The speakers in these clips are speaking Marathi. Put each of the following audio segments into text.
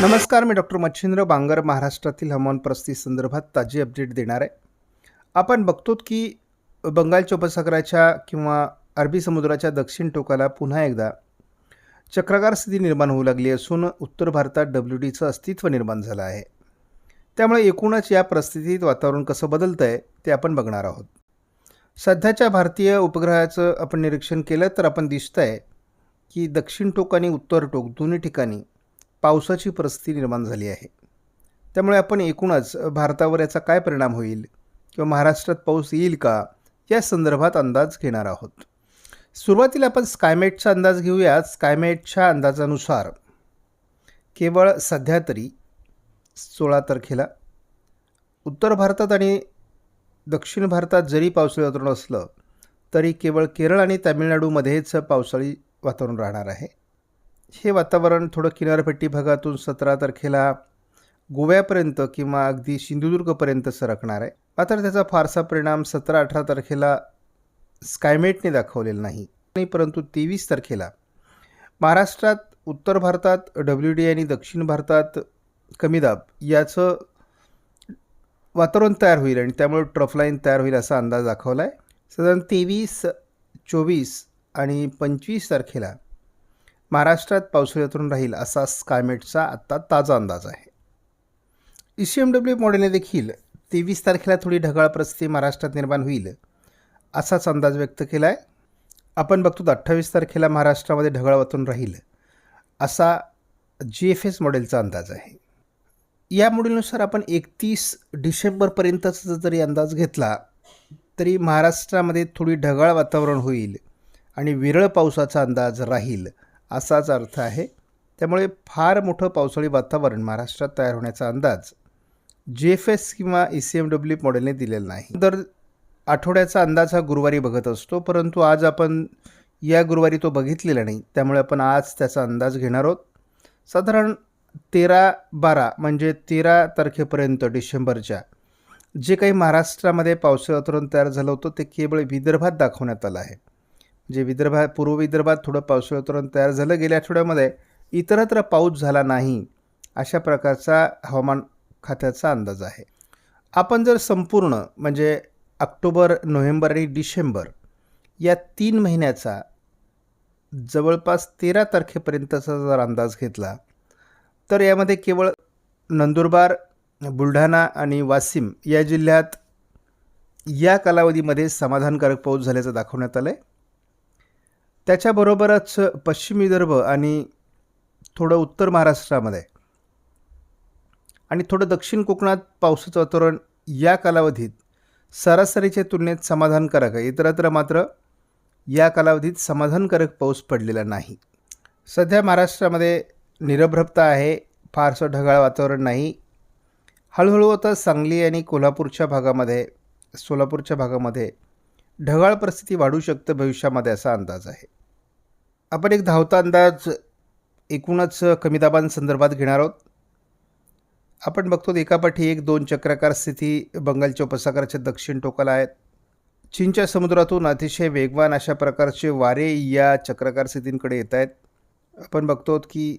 नमस्कार मी डॉक्टर मच्छिंद्र बांगर महाराष्ट्रातील हवामान परिस्थिती संदर्भात ताजी अपडेट देणार आहे. आपण बघतो की बंगालच्या उपसागराच्या किंवा अरबी समुद्राच्या दक्षिण टोकाला पुन्हा एकदा चक्राकार स्थिती निर्माण होऊ लागली असून उत्तर भारतात डब्ल्यू डीचं अस्तित्व निर्माण झालं आहे. त्यामुळे एकूणच या परिस्थितीत वातावरण कसं बदलतं आहे ते आपण बघणार आहोत. सध्याच्या भारतीय उपग्रहाचं आपण निरीक्षण केलं तर आपण दिसतं आहे की दक्षिण टोक आणि उत्तर टोक दोन्ही ठिकाणी पावसाची परिस्थिती निर्माण झाली आहे. त्यामुळे आपण एकूणच भारतावर याचा काय परिणाम होईल किंवा महाराष्ट्रात पाऊस येईल का या संदर्भात अंदाज घेणार आहोत. सुरुवातीला आपण स्कायमेटचा अंदाज घेऊया स्कायमेटच्या अंदाजानुसार केवळ सध्या तरी सोळा तारखेला उत्तर भारतात आणि दक्षिण भारतात जरी पावसाळी वातावरण असलं तरी केवळ केरळ आणि तामिळनाडूमध्येच पावसाळी वातावरण राहणार आहे. हे वातावरण थोडं किनारपट्टी भागातून सतरा तारखेला गोव्यापर्यंत किंवा अगदी सिंधुदुर्गपर्यंत सरकणार आहे. मात्र त्याचा फारसा परिणाम सतरा अठरा तारखेला स्कायमेटने दाखवलेला नाही. नाही परंतु तेवीस तारखेला महाराष्ट्रात उत्तर भारतात डब्ल्यू डी आणि दक्षिण भारतात कमी दाब याचं वातावरण तयार होईल आणि त्यामुळे ट्रफलाईन तयार होईल असा अंदाज दाखवला आहे साधारण तेवीस चोवीस आणि पंचवीस तारखेला महाराष्ट्रात पावसाळ्यातून राहील असा स्कायमेटचा आत्ता ताजा अंदाज आहे. ई सी एम डब्ल्यू मॉडेलने देखील तेवीस तारखेला थोडी ढगाळ परिस्थिती महाराष्ट्रात निर्माण होईल असाच अंदाज व्यक्त केला आहे आपण बघतो अठ्ठावीस तारखेला महाराष्ट्रामध्ये ढगाळ वातावरण राहील असा जी एफ एस मॉडेलचा अंदाज आहे. या मॉडेलनुसार आपण एकतीस डिसेंबरपर्यंतचा जरी अंदाज घेतला तरी महाराष्ट्रामध्ये थोडी ढगाळ वातावरण होईल आणि विरळ पावसाचा अंदाज राहील असाच अर्थ आहे. त्यामुळे फार मोठं पावसाळी वातावरण महाराष्ट्रात तयार होण्याचा अंदाज जी एफ एस किंवा ई सी एम डब्ल्यू मॉडेलने दिलेला नाही. दर आठवड्याचा अंदाज हा गुरुवारी बघत असतो परंतु आज आपण या गुरुवारी तो बघितलेला नाही. त्यामुळे आपण आज त्याचा अंदाज घेणार आहोत. साधारण तेरा बारा म्हणजे तेरा तारखेपर्यंत डिसेंबरच्या जे काही महाराष्ट्रामध्ये पावसाळी वातावरण तयार झालं होतं ते केवळ विदर्भात दाखवण्यात आलं आहे. जे विदर्भात पूर्व विदर्भात थोडं पावसाळी वातावरण तयार झालं गेल्या आठवड्यामध्ये इतरत्र पाऊस झाला नाही अशा प्रकारचा हवामान खात्याचा अंदाज आहे. आपण जर संपूर्ण म्हणजे ऑक्टोबर नोव्हेंबर आणि डिसेंबर या तीन महिन्याचा जवळपास तेरा तारखेपर्यंतचा जर अंदाज घेतला तर यामध्ये केवळ नंदुरबार बुलढाणा आणि वाशिम या जिल्ह्यात या कालावधीमध्ये समाधानकारक पाऊस झाल्याचं दाखवण्यात आलं आहे त्याच्याबरोबरच पश्चिम विदर्भ आणि थोडं उत्तर महाराष्ट्रामध्ये आणि थोडं दक्षिण कोकणात पावसाचं वातावरण या कालावधीत सरासरीच्या तुलनेत समाधानकारक आहे. इतरत्र मात्र या कालावधीत समाधानकारक पाऊस पडलेला नाही. सध्या महाराष्ट्रामध्ये निरभ्रपता आहे फारसं ढगाळ वातावरण नाही. हळूहळू आता सांगली आणि कोल्हापूरच्या भागामध्ये सोलापूरच्या भागामध्ये ढगाळ परिस्थिती वाढू शकतं भविष्यामध्ये असा अंदाज आहे. आपण एक धावता अंदाज एकूणच कमी दाबांसंदर्भात घेणार आहोत. आपण बघतो एकापाठी एक दोन चक्राकार स्थिती बंगालच्या उपसागराच्या दक्षिण टोकाला आहेत. चीनच्या समुद्रातून अतिशय वेगवान अशा प्रकारचे वारे या चक्राकार स्थितींकडे येत आहेत. आपण बघतो की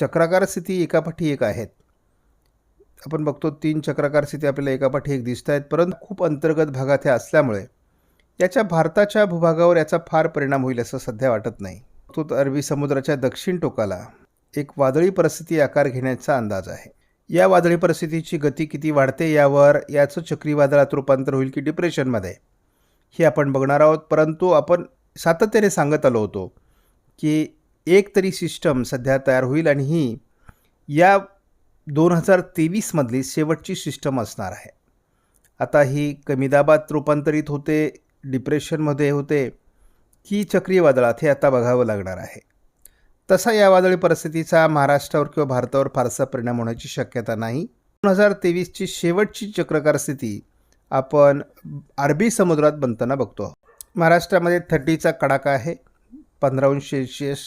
चक्राकार स्थिती एकापाठी एक आहेत. आपण बघतो तीन चक्राकार स्थिती आपल्याला एकापाठी एक दिसत आहेत परंतु खूप अंतर्गत भागात हे असल्यामुळे याच्या भारताच्या भूभागावर याचा फार परिणाम होईल असं सध्या वाटत नाही. तो अरबी समुद्राच्या दक्षिण टोकाला एक वादळी परिस्थिती आकार घेण्याचा अंदाज आहे. या वादळी परिस्थितीची गती किती वाढते यावर याचं चक्रीवादळात रूपांतर होईल की डिप्रेशनमध्ये हे आपण बघणार आहोत. परंतु आपण सातत्याने सांगत आलो होतो की एक तरी सिस्टम सध्या तयार होईल आणि ही या दोन हजार तेवीसमधली शेवटची सिस्टम असणार आहे. आता ही कमी दाबात रूपांतरित होते डिप्रेशनमध्ये होते की चक्रीवादळात हे आता बघावं लागणार आहे. तसा या वादळी परिस्थितीचा महाराष्ट्रावर किंवा भारतावर फारसा परिणाम होण्याची शक्यता नाही. दोन हजार तेवीसची शेवटची चक्रकार स्थिती आपण अरबी समुद्रात बनताना बघतो आहोत. महाराष्ट्रामध्ये थंडीचा कडाका आहे पंधरा अंश सेल्शियस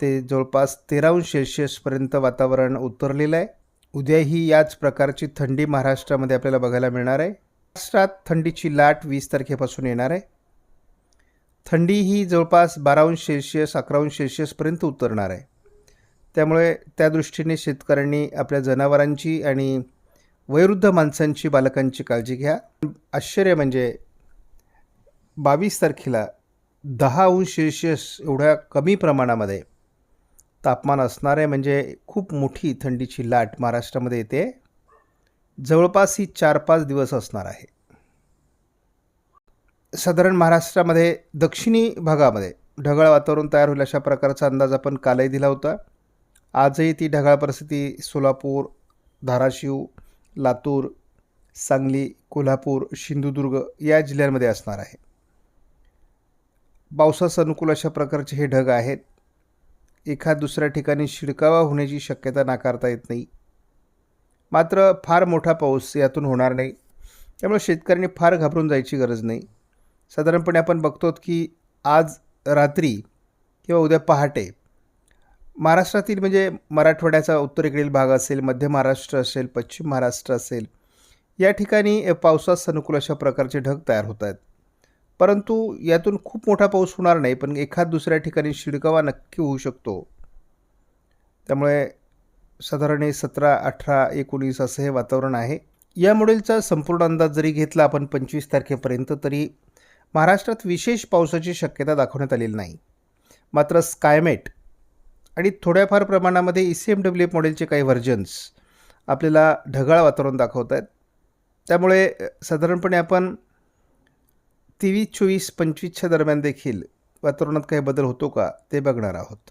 ते जवळपास तेरा अंश सेल्शियसपर्यंत वातावरण उतरलेलं आहे. उद्याही याच प्रकारची थंडी महाराष्ट्रामध्ये आपल्याला बघायला मिळणार आहे. महाराष्ट्रात थंडीची लाट वीस तारखेपासून येणार आहे. थंडी ही जवळपास बाराअंश सेल्शियस अकराऊंश सेल्शियसपर्यंत उतरणार आहे. त्यामुळे त्या दृष्टीने शेतकऱ्यांनी आपल्या जनावरांची आणि वयोवृद्ध माणसांची बालकांची काळजी घ्या. आश्चर्य म्हणजे बावीस तारखेला दहा अंश सेल्शियस एवढ्या कमी प्रमाणामध्ये तापमान असणार आहे. म्हणजे खूप मोठी थंडीची लाट महाराष्ट्रामध्ये येते. जवळपास ही चार पाच दिवस असणार आहे. साधारण महाराष्ट्रामध्ये दक्षिणी भागामध्ये ढगाळ वातावरण तयार होईल अशा प्रकारचा अंदाज आपण कालही दिला होता. आजही ती ढगाळ परिस्थिती सोलापूर धाराशिव लातूर सांगली कोल्हापूर सिंधुदुर्ग या जिल्ह्यांमध्ये असणार आहे. पावसास अनुकूल अशा प्रकारचे हे ढग आहेत. एखाद दुसऱ्या ठिकाणी शिडकावा होण्याची शक्यता नाकारता येत नाही. मात्र फार मोठा पाऊस यातून होणार नाही. त्यामुळे शेतकऱ्यांनी फार घाबरून जायची गरज नाही. साधारणपणे आपण बघतो की आज रात्री किंवा उद्या पहाटे महाराष्ट्रातील म्हणजे मराठवाड्याचा उत्तरेकडील भाग असेल मध्य महाराष्ट्र असेल पश्चिम महाराष्ट्र असेल या ठिकाणी पावसास अनुकूल अशा प्रकारचे ढग तयार होत आहेत. परंतु यातून खूप मोठा पाऊस होणार नाही पण एखाद दुसऱ्या ठिकाणी शिडकावा नक्की होऊ शकतो. त्यामुळे साधारण सतरा अठरा एकोणीस असं हे वातावरण आहे. या मॉडेलचा संपूर्ण अंदाज जरी घेतला आपण पंचवीस तारखेपर्यंत तरी महाराष्ट्रात विशेष पावसाची शक्यता दाखवण्यात आलेली नाही. मात्र स्कायमेट आणि थोड्याफार प्रमाणामध्ये E C M W F मॉडेलचे काही व्हर्जन्स आपल्याला ढगाळ वातावरण दाखवत आहेत. त्यामुळे साधारणपणे आपण तेवीस चोवीस पंचवीसच्या दरम्यान देखील वातावरणात काही बदल होतो का ते बघणार आहोत.